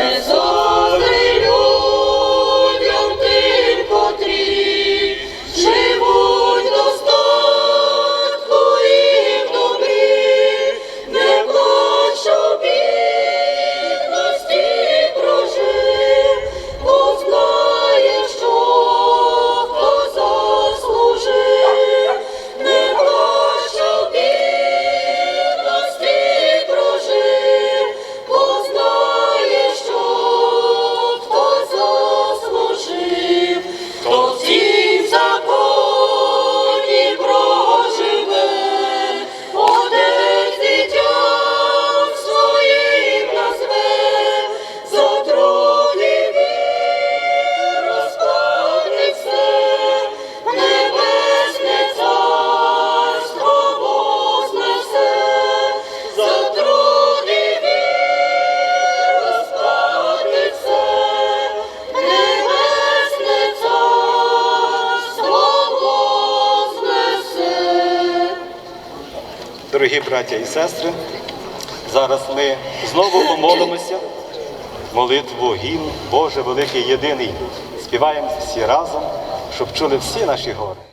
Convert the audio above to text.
Jesús. Дорогі браття і сестри, зараз ми знову помолимося. Молитву, гімн, Боже, великий єдиний. Співаємо всі разом, щоб чули всі наші гори.